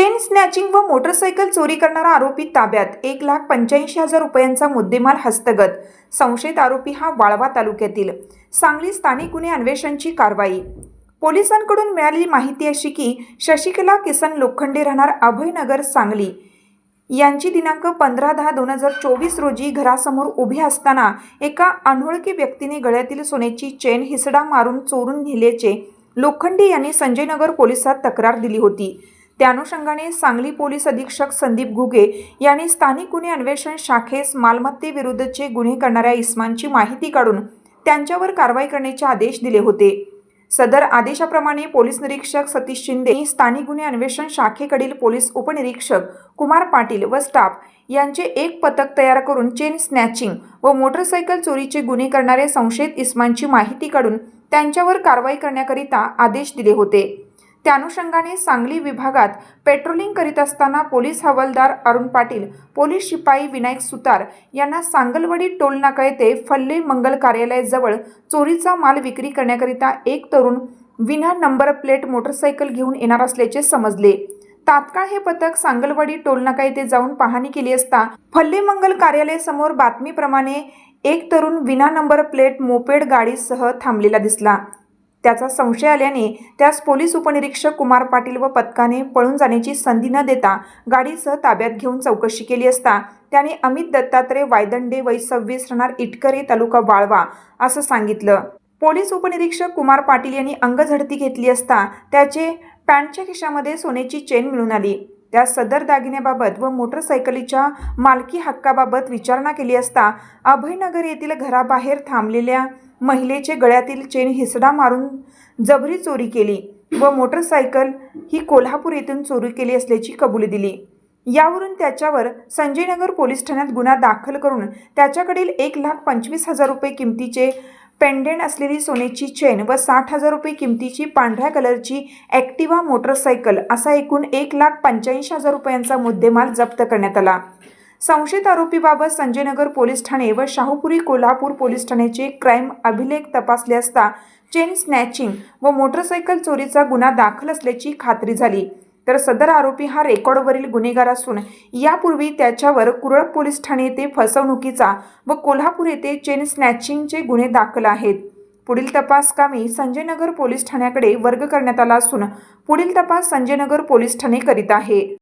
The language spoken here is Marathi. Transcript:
Chain snatching व मोटरसायकल चोरी करणारा आरोपी ताब्यात. एक लाख पंच्याऐंशी हजार रुपयांचा मुद्देमाल हस्तगत. संशयित आरोपी हा वाळवा तालुक्यातील. सांगली स्थानिक गुन्हे अन्वेषणची कारवाई. पोलिसांकडून मिळालेली माहिती अशी की शशिकला किसन लोखंडे राहणार अभयनगर सांगली. यांची दिनांक पंधरा दहा दोन हजार चोवीस रोजी घरासमोर उभी असताना एका अनोळखी व्यक्तीने गळ्यातील सोन्याची चेन हिसडा मारून चोरून नेल्याचे लोखंडे यांनी संजयनगर पोलिसात तक्रार दिली होती. त्या अनुषंगाने सांगली पोलीस अधीक्षक संदीप घुगे यांनी स्थानिक गुन्हे अन्वेषण शाखेस मालमत्तेविरुद्धचे गुन्हे करणाऱ्या इस्मांची माहिती काढून त्यांच्यावर कारवाई करण्याचे आदेश दिले होते. सदर आदेशाप्रमाणे पोलीस निरीक्षक सतीश शिंदे स्थानिक गुन्हे अन्वेषण शाखेकडील पोलीस उपनिरीक्षक कुमार पाटील व स्टाफ यांचे एक पथक तयार करून चेन स्नॅचिंग व मोटरसायकल चोरीचे गुन्हे करणारे संशयित इस्मांची माहिती काढून त्यांच्यावर कारवाई करण्याकरिता आदेश दिले होते. त्यानुषंगाने सांगली विभागात पेट्रोलिंग करीत असताना पोलीस हवालदार अरुण पाटील पोलीस शिपाई विनायक सुतार यांना सांगलवाडी टोल नाका येथे फल्ले मंगल कार्यालयाजवळ चोरीचा माल विक्री करण्याकरिता एक तरुण विना नंबर प्लेट मोटरसायकल घेऊन येणार असल्याचे समजले. तात्काळ हे पथक सांगलवाडी टोलनाका येथे जाऊन पाहणी केली असता फल्ले मंगल कार्यालयासमोर बातमीप्रमाणे एक तरुण विना नंबर प्लेट मोपेड गाडीसह थांबलेला दिसला. त्याचा संशय आल्याने त्यास पोलीस उपनिरीक्षक कुमार पाटील व पथकाने पळून जाण्याची संधी न देता गाडीसह ताब्यात घेऊन चौकशी केली असता त्याने अमित दत्तात्रय वायदंडे वय सव्वीस राहणार इटकरे तालुका वाळवा असं सांगितलं. पोलीस उपनिरीक्षक कुमार पाटील यांनी अंगझडती घेतली असता त्याचे पॅन्टच्या खिशामध्ये सोन्याची चेन मिळून आली. त्या सदर दागिन्याबाबत व मोटरसायकलीच्या मालकी हक्काबाबत विचारणा केली असता अभयनगर येथील घराबाहेर थांबलेल्या महिलेचे गळ्यातील चेन हिसडा मारून जबरी चोरी केली व मोटरसायकल ही कोल्हापूर येथून चोरी केली असल्याची कबुली दिली. यावरून त्याच्यावर संजयनगर पोलीस ठाण्यात गुन्हा दाखल करून त्याच्याकडील एक लाख पंचवीस हजार रुपये किमतीचे पेंडेंट असलेली सोन्याची चेन व साठ हजार रुपये किमतीची पांढऱ्या कलरची ॲक्टिवा मोटरसायकल असा एकूण एक लाख पंच्याऐंशी हजार रुपयांचा मुद्देमाल जप्त करण्यात आला. संशयित आरोपीबाबत संजयनगर पोलीस ठाणे व शाहूपुरी कोल्हापूर पोलीस ठाण्याचे क्राईम अभिलेख तपासले असता चेन स्नॅचिंग व मोटरसायकल चोरीचा गुन्हा दाखल असल्याची खात्री झाली. तर सदर आरोपी हा रेकॉर्डवरील गुन्हेगार असून यापूर्वी त्याच्यावर कुरळ पोलीस ठाणे येथे फसवणुकीचा व कोल्हापूर येथे चेन स्नॅचिंगचे गुन्हे दाखल आहेत. पुढील तपास कामी संजयनगर पोलीस ठाण्याकडे वर्ग करण्यात आला असून पुढील तपास संजयनगर पोलीस ठाणे करीत आहे.